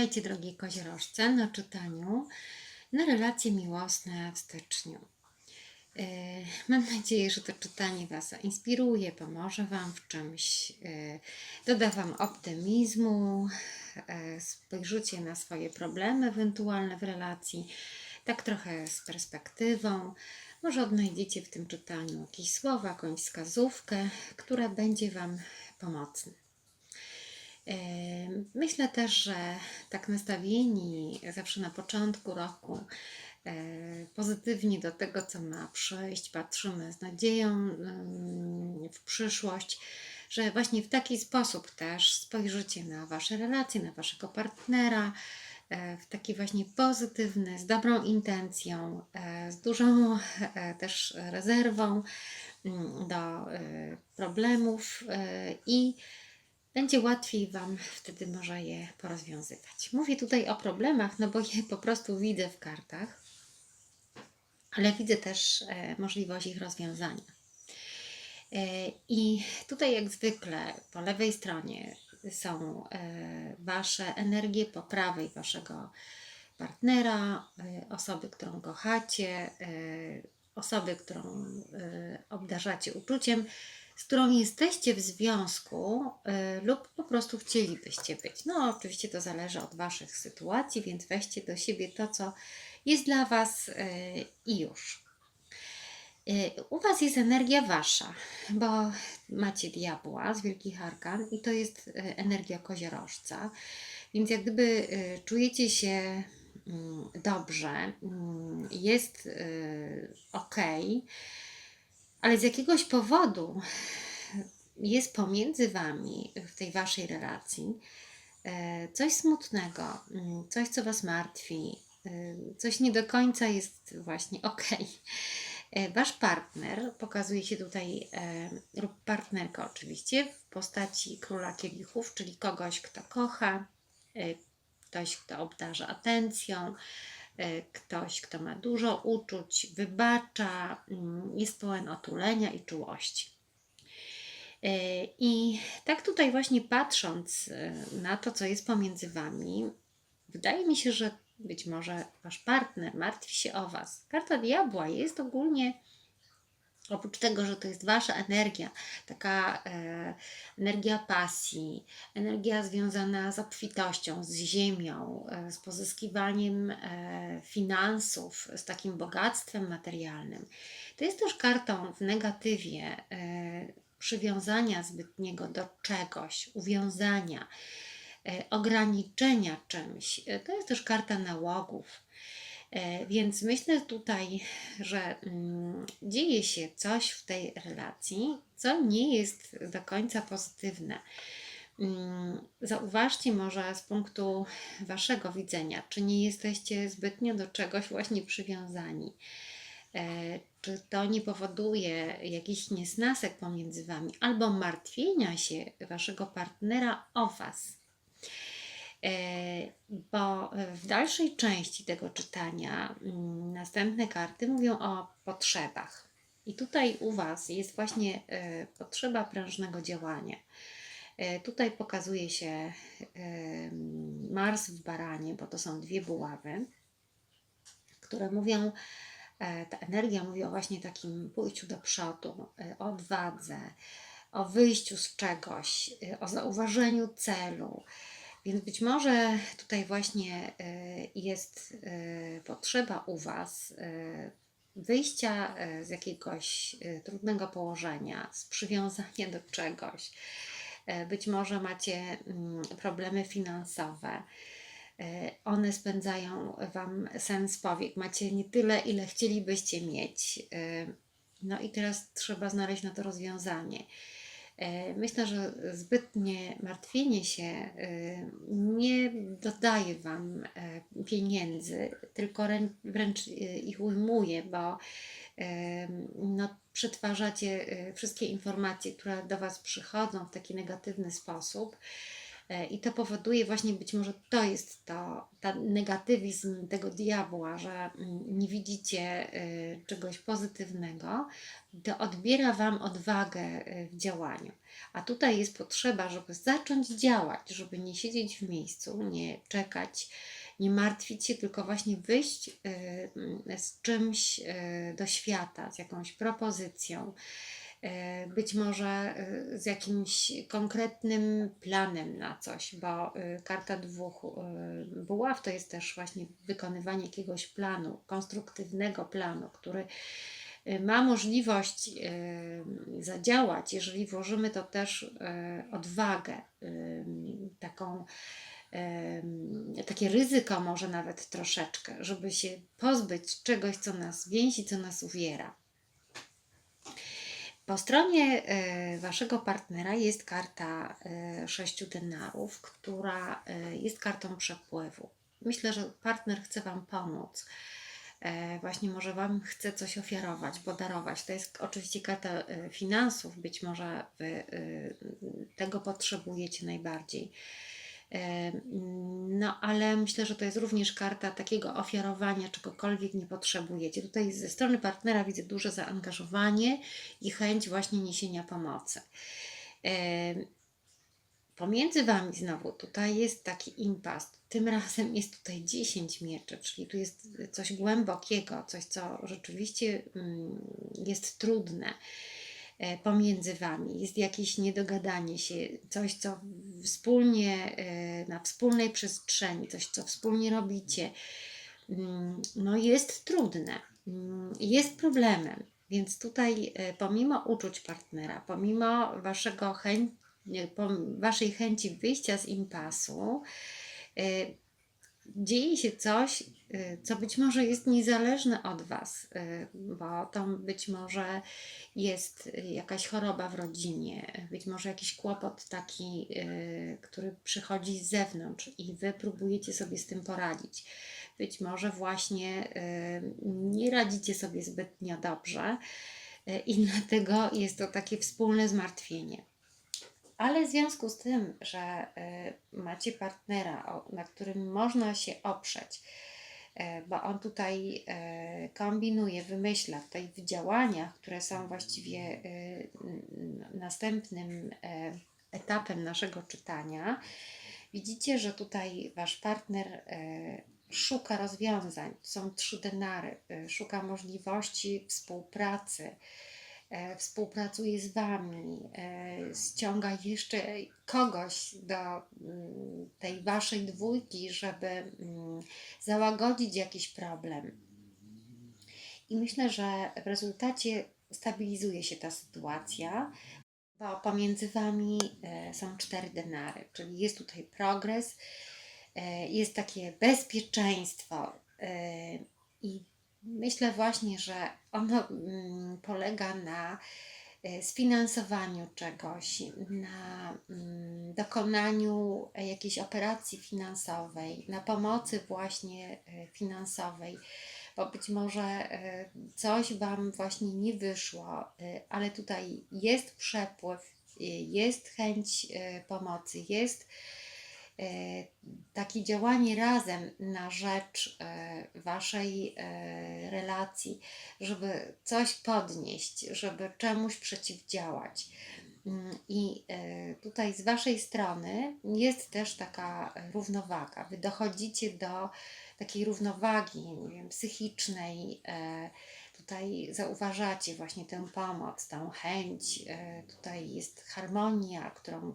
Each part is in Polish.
Witajcie drogie koziorożce na czytaniu na relacje miłosne w styczniu. E, Mam nadzieję, że to czytanie Was zainspiruje, pomoże Wam w czymś, e, doda Wam optymizmu, e, spojrzycie na swoje problemy ewentualne w relacji, tak trochę z perspektywą. Może odnajdziecie w tym czytaniu jakieś słowa, jakąś wskazówkę, która będzie Wam pomocna. Myślę też, że tak nastawieni zawsze na początku roku e, pozytywnie do tego, co ma przyjść, patrzymy z nadzieją w przyszłość, że właśnie w taki sposób też spojrzycie na Wasze relacje, na Waszego partnera, e, w taki właśnie pozytywny, z dobrą intencją, e, z dużą też rezerwą mm, do problemów i będzie łatwiej Wam wtedy może je porozwiązywać. Mówię tutaj o problemach, no bo je po prostu widzę w kartach, ale widzę też e, możliwość ich rozwiązania. E, I tutaj, jak zwykle, po lewej stronie są e, Wasze energie, po prawej Waszego partnera, osoby, którą kochacie, osoby, którą obdarzacie uczuciem, z którą jesteście w związku y, lub po prostu chcielibyście być. No, oczywiście to zależy od Waszych sytuacji, więc weźcie do siebie to, co jest dla Was y, i już. Y, U Was jest energia Wasza, bo macie diabła z Wielkich Arkan i to jest energia koziorożca, więc jak gdyby czujecie się mm, dobrze, mm, jest ok, ale z jakiegoś powodu jest pomiędzy wami w tej waszej relacji e, coś smutnego, mm, coś, co was martwi, e, coś nie do końca jest właśnie ok. Wasz partner pokazuje się tutaj, e, lub partnerka oczywiście, w postaci króla kielichów, czyli kogoś, kto kocha, e, ktoś, kto obdarza atencją, e, ktoś, kto ma dużo uczuć, wybacza, mm, jest pełen otulenia i czułości. E, I tak tutaj właśnie patrząc e, na to, co jest pomiędzy Wami, wydaje mi się, że być może Wasz partner martwi się o Was. Karta diabła jest ogólnie, oprócz tego, że to jest Wasza energia, taka e, energia pasji, energia związana z obfitością, z ziemią, e, z pozyskiwaniem e, finansów, z takim bogactwem materialnym. To jest też kartą w negatywie e, przywiązania zbytniego do czegoś, uwiązania, e, ograniczenia czymś. E, To jest też karta nałogów. E, Więc myślę tutaj, że mm, dzieje się coś w tej relacji, co nie jest do końca pozytywne. Mm, Zauważcie może z punktu Waszego widzenia, czy nie jesteście zbytnio do czegoś właśnie przywiązani. E, Czy to nie powoduje jakichś niesnasek pomiędzy Wami albo martwienia się Waszego partnera o Was? E, Bo w dalszej części tego czytania mm, następne karty mówią o potrzebach. I tutaj u Was jest właśnie e, potrzeba prężnego działania. E, Tutaj pokazuje się Mars w baranie, bo to są dwie buławy, które mówią, ta energia mówi o właśnie takim pójściu do przodu, o odwadze, o wyjściu z czegoś, o zauważeniu celu. Więc być może tutaj właśnie e, jest e, potrzeba u Was e, wyjścia z jakiegoś trudnego położenia, z przywiązania do czegoś. Być może macie mm, problemy finansowe. One spędzają Wam sens powiek. Macie nie tyle, ile chcielibyście mieć. No i teraz trzeba znaleźć na to rozwiązanie. E, Myślę, że zbytnie martwienie się e, nie dodaje Wam e, pieniędzy, tylko rę- wręcz ich ujmuje, bo no, przetwarzacie wszystkie informacje, które do Was przychodzą w taki negatywny sposób. E, I to powoduje właśnie być może to jest to, ten negatywizm tego diabła, że mm, nie widzicie y, czegoś pozytywnego, to odbiera Wam odwagę y, w działaniu. A tutaj jest potrzeba, żeby zacząć działać, żeby nie siedzieć w miejscu, nie czekać, nie martwić się, tylko właśnie wyjść z czymś do świata, z jakąś propozycją, być może y, z jakimś konkretnym planem na coś, bo y, karta dwóch buław to jest też właśnie wykonywanie jakiegoś planu, konstruktywnego planu, który ma możliwość zadziałać, jeżeli włożymy to też odwagę, taką takie ryzyko może nawet troszeczkę, żeby się pozbyć czegoś, co nas więzi, co nas uwiera. Po stronie e, Waszego partnera jest karta e, sześciu denarów, która e, jest kartą przepływu. Myślę, że partner chce Wam pomóc. E, Właśnie może Wam chce coś ofiarować, podarować. To jest oczywiście karta e, finansów, być może Wy e, tego potrzebujecie najbardziej. No, ale myślę, że to jest również karta takiego ofiarowania czegokolwiek nie potrzebujecie. Tutaj ze strony partnera widzę duże zaangażowanie i chęć właśnie niesienia pomocy. Pomiędzy Wami znowu tutaj jest taki impas. Tym razem jest tutaj 10 mieczy, czyli tu jest coś głębokiego, coś, co rzeczywiście mm, jest trudne pomiędzy Wami. Jest jakieś niedogadanie się, coś, co wspólnie, e, na wspólnej przestrzeni, coś, co wspólnie robicie. Mm, No jest trudne, mm, jest problemem. Więc tutaj, e, pomimo uczuć partnera, pomimo waszego chęci, waszej chęci wyjścia z impasu, e, dzieje się coś, y, co być może jest niezależne od Was, y, bo to być może jest jakaś choroba w rodzinie, być może jakiś kłopot taki, y, który przychodzi z zewnątrz i Wy próbujecie sobie z tym poradzić. Być może właśnie nie radzicie sobie zbytnio dobrze i dlatego jest to takie wspólne zmartwienie. Ale w związku z tym, że y, macie partnera, na którym można się oprzeć, y, bo on tutaj y, kombinuje, wymyśla tutaj w działaniach, które są właściwie następnym etapem naszego czytania, widzicie, że tutaj wasz partner szuka rozwiązań. Są trzy denary, szuka możliwości współpracy współpracuje z Wami, e, ściąga jeszcze kogoś do mm, tej Waszej dwójki, żeby mm, załagodzić jakiś problem. I myślę, że w rezultacie stabilizuje się ta sytuacja, bo pomiędzy Wami e, są cztery denary, czyli jest tutaj progres, e, jest takie bezpieczeństwo e, i myślę właśnie, że ono mm, polega na e, sfinansowaniu czegoś, na mm, dokonaniu jakiejś operacji finansowej, na pomocy właśnie e, finansowej, bo być może e, coś Wam właśnie nie wyszło, ale tutaj jest przepływ, jest chęć pomocy, jest takie działanie razem na rzecz e, Waszej e, relacji, żeby coś podnieść, żeby czemuś przeciwdziałać. Mm, I e, tutaj z Waszej strony jest też taka równowaga. Wy dochodzicie do takiej równowagi, wiem, psychicznej. e, Tutaj zauważacie właśnie tę pomoc, tę chęć. e, Tutaj jest harmonia, którą e,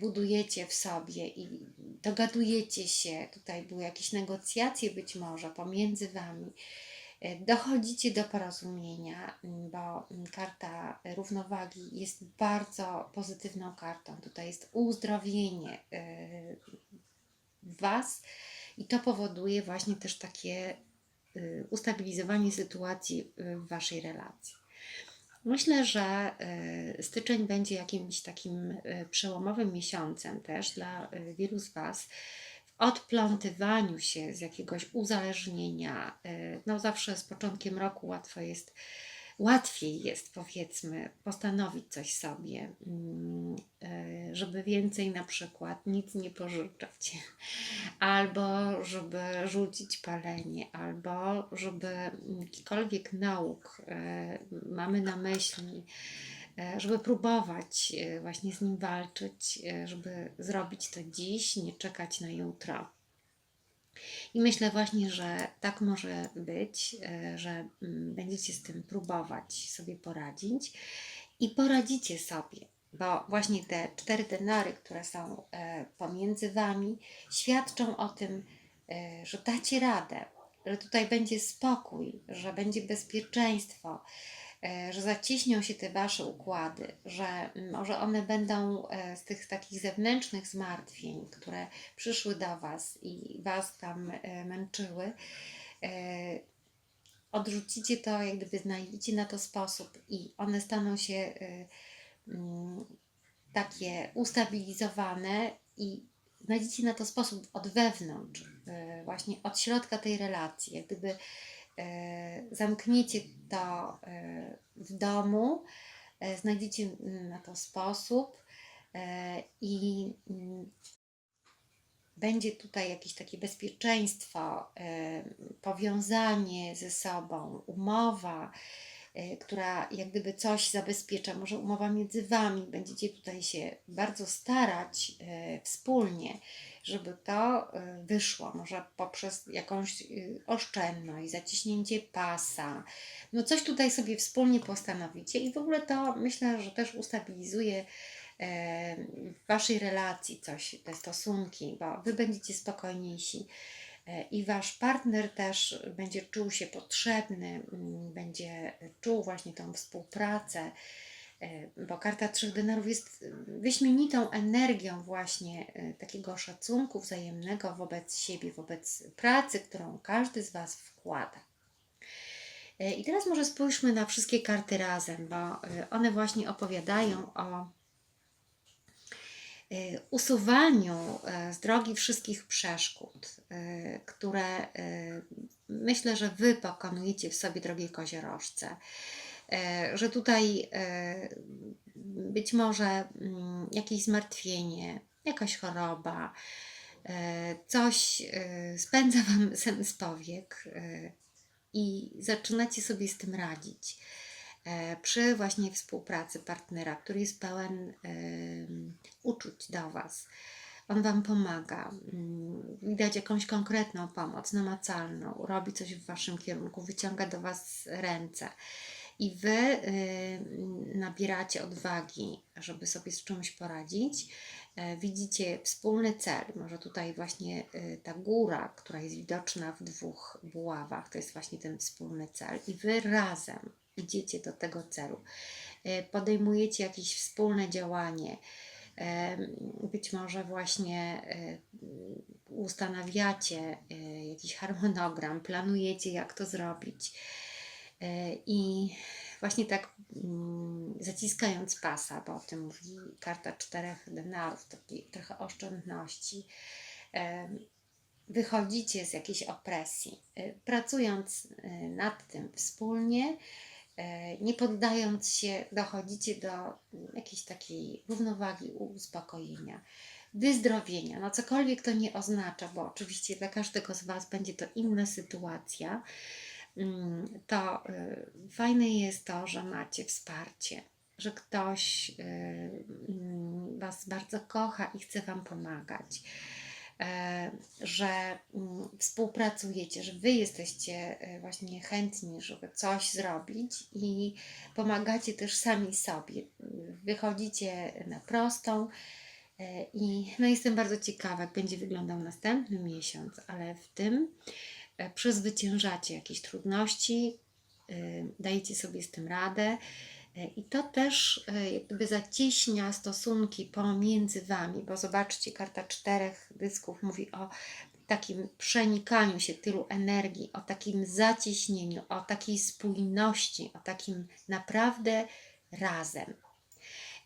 budujecie w sobie i dogadujecie się. Tutaj były jakieś negocjacje być może pomiędzy Wami. E, Dochodzicie do porozumienia, bo karta równowagi jest bardzo pozytywną kartą. Tutaj jest uzdrowienie e, Was i to powoduje właśnie też takie ustabilizowanie sytuacji w Waszej relacji. Myślę, że y, styczeń będzie jakimś takim y, przełomowym miesiącem też dla y, wielu z Was w odplątywaniu się z jakiegoś uzależnienia. No zawsze z początkiem roku łatwo jest, łatwiej jest powiedzmy postanowić coś sobie, mm, y, żeby więcej na przykład nic nie pożyczać, albo żeby rzucić palenie, albo żeby jakikolwiek nauk e, mamy na myśli, e, żeby próbować e, właśnie z nim walczyć, e, żeby zrobić to dziś, nie czekać na jutro. I myślę właśnie, że tak może być, e, że mm, będziecie z tym próbować sobie poradzić i poradzicie sobie, bo właśnie te cztery denary, które są e, pomiędzy Wami, świadczą o tym, e, że dacie radę, że tutaj będzie spokój, że będzie bezpieczeństwo, że zaciśnią się te Wasze układy, że może one będą e, z tych takich zewnętrznych zmartwień, które przyszły do Was i Was tam e, męczyły, e, odrzucicie to, jak gdyby znajdziecie na to sposób i one staną się e, mm, takie ustabilizowane i znajdziecie na to sposób od wewnątrz, e, właśnie od środka tej relacji, jak gdyby e, zamkniecie to e, w domu, e, znajdziecie na to sposób i mm, będzie tutaj jakieś takie bezpieczeństwo, powiązanie ze sobą, umowa, która jak gdyby coś zabezpiecza, może umowa między Wami, będziecie tutaj się bardzo starać e, wspólnie, żeby to e, wyszło, może poprzez jakąś e, oszczędność, zaciśnięcie pasa, no coś tutaj sobie wspólnie postanowicie i w ogóle to myślę, że też ustabilizuje e, w Waszej relacji coś, te stosunki, bo Wy będziecie spokojniejsi e, i Wasz partner też będzie czuł się potrzebny, mm, będzie czuł właśnie tą współpracę, e, bo karta trzech denarów jest wyśmienitą energią właśnie e, takiego szacunku wzajemnego wobec siebie, wobec pracy, którą każdy z Was wkłada. E, I teraz może spójrzmy na wszystkie karty razem, bo e, one właśnie opowiadają o e, usuwaniu e, z drogi wszystkich przeszkód, e, które e, myślę, że Wy pokonujecie w sobie, drogie koziorożce. E, Że tutaj e, być może mm, jakieś zmartwienie, jakaś choroba, e, coś spędza Wam sen z powiek i zaczynacie sobie z tym radzić. Przy właśnie współpracy partnera, który jest pełen uczuć do Was. On Wam pomaga, mm, widać jakąś konkretną pomoc, namacalną, robi coś w Waszym kierunku, wyciąga do Was ręce. I Wy y, nabieracie odwagi, żeby sobie z czymś poradzić. E, Widzicie wspólny cel, może tutaj właśnie y, ta góra, która jest widoczna w dwóch buławach, to jest właśnie ten wspólny cel. I Wy razem idziecie do tego celu. E, Podejmujecie jakieś wspólne działanie. Być może właśnie ustanawiacie e, jakiś harmonogram, planujecie, jak to zrobić. E, I właśnie tak mm, zaciskając pasa, bo o tym mówi karta czterech denarów, takiej trochę oszczędności, wychodzicie z jakiejś opresji, e, pracując nad tym wspólnie, nie poddając się, dochodzicie do jakiejś takiej równowagi, uspokojenia, wyzdrowienia. No cokolwiek to nie oznacza, bo oczywiście dla każdego z Was będzie to inna sytuacja, mm, to y, fajne jest to, że macie wsparcie, że ktoś y, mm, Was bardzo kocha i chce Wam pomagać, e, że mm, współpracujecie, że Wy jesteście e, właśnie chętni, żeby coś zrobić i pomagacie też sami sobie. Wychodzicie na prostą. E, I no jestem bardzo ciekawa, jak będzie wyglądał następny miesiąc, ale w tym e, przezwyciężacie jakieś trudności, e, dajecie sobie z tym radę e, i to też e, jak gdyby zacieśnia stosunki pomiędzy Wami, bo zobaczcie, karta czterech dysków mówi o takim przenikaniu się tylu energii, o takim zacieśnieniu, o takiej spójności, o takim naprawdę razem.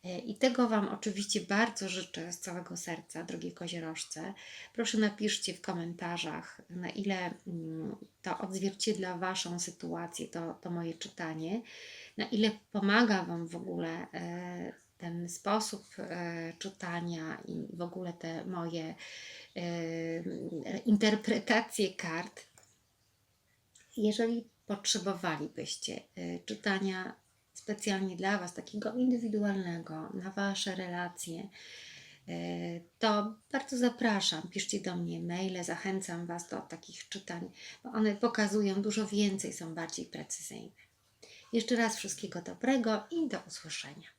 E, I tego Wam oczywiście bardzo życzę z całego serca, drogie koziorożce. Proszę napiszcie w komentarzach, na ile mm, to odzwierciedla Waszą sytuację, to, to moje czytanie, na ile pomaga Wam w ogóle e, ten sposób e, czytania i w ogóle te moje e, interpretacje kart. Jeżeli potrzebowalibyście czytania specjalnie dla Was, takiego indywidualnego, na Wasze relacje, to bardzo zapraszam. Piszcie do mnie maile, zachęcam Was do takich czytań, bo one pokazują dużo więcej, są bardziej precyzyjne. Jeszcze raz wszystkiego dobrego i do usłyszenia.